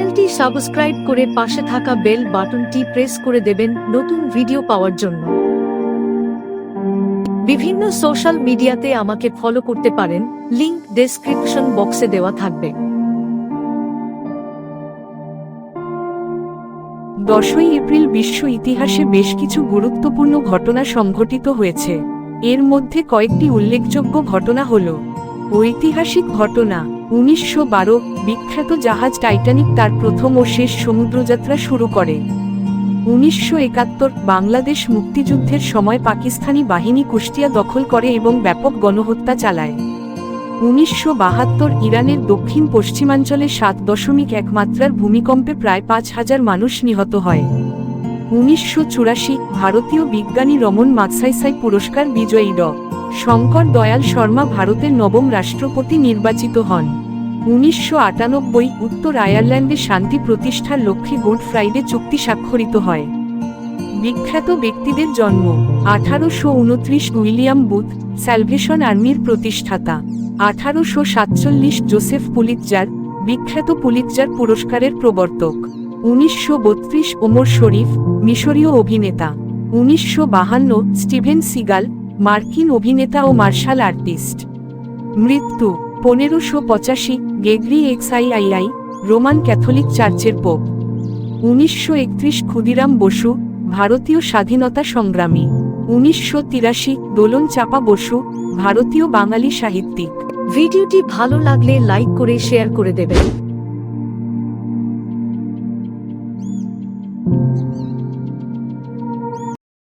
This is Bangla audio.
সাবস্ক্রাইব করে পাশে থাকা বেল বাটনটি প্রেস করে দেবেন নতুন ভিডিও পাওয়ার জন্য। বিভিন্ন সোশ্যাল মিডিয়াতে আমাকে ফলো করতে পারেন, লিংক ডেসক্রিপশন বক্সে দেওয়া থাকবে। দশই এপ্রিল বিশ্ব ইতিহাসে বেশ কিছু গুরুত্বপূর্ণ ঘটনা সংঘটিত হয়েছে। এর মধ্যে কয়েকটি উল্লেখযোগ্য ঘটনা হল, ঐতিহাসিক ঘটনা, উনিশশো বারো বিখ্যাত জাহাজ টাইটানিক তার প্রথম ও শেষ সমুদ্রযাত্রা শুরু করে। উনিশশো একাত্তর বাংলাদেশ মুক্তিযুদ্ধের সময় পাকিস্তানি বাহিনী কুষ্টিয়া দখল করে এবং ব্যাপক গণহত্যা চালায়। উনিশশো বাহাত্তর ইরানের দক্ষিণ পশ্চিমাঞ্চলে সাত দশমিক এক মাত্রার ভূমিকম্পে প্রায় পাঁচ হাজার মানুষ নিহত হয়। উনিশশো চুরাশি ভারতীয় বিজ্ঞানী রমন মাগসাইসাই পুরস্কার বিজয়ী ড। শঙ্কর দয়াল শর্মা ভারতের নবম রাষ্ট্রপতি নির্বাচিত হন। উনিশশো আটানব্বই উত্তর আয়ারল্যান্ডে শান্তি প্রতিষ্ঠার লক্ষ্যে গুড ফ্রাইডে চুক্তি স্বাক্ষরিত হয়। বিখ্যাত ব্যক্তিদের জন্ম, আঠারোশো উনত্রিশ উইলিয়াম বুথ, স্যালভেশন আর্মির প্রতিষ্ঠাতা। আঠারোশো সাতচল্লিশ জোসেফ পুলিৎজার, বিখ্যাত পুলিৎজার পুরস্কারের প্রবর্তক। উনিশশো বত্রিশ ওমর শরীফ, মিশরীয় অভিনেতা। উনিশশো বাহান্ন স্টিভেন সিগাল, মার্কিন অভিনেতা ও মার্শাল আর্টিস্ট। মৃত্যু, পনেরোশো পঁচাশি, Gregory X I I I Roman Catholic চার্চের পোপ। উনিশশো একত্রিশ ক্ষুদিরাম বসু, ভারতীয় স্বাধীনতা সংগ্রামী। উনিশশো তিরাশি, দোলন চাপা বসু, ভারতীয় বাঙালি সাহিত্যিক। ভিডিওটি ভালো লাগলে লাইক করে শেয়ার করে দেবেন।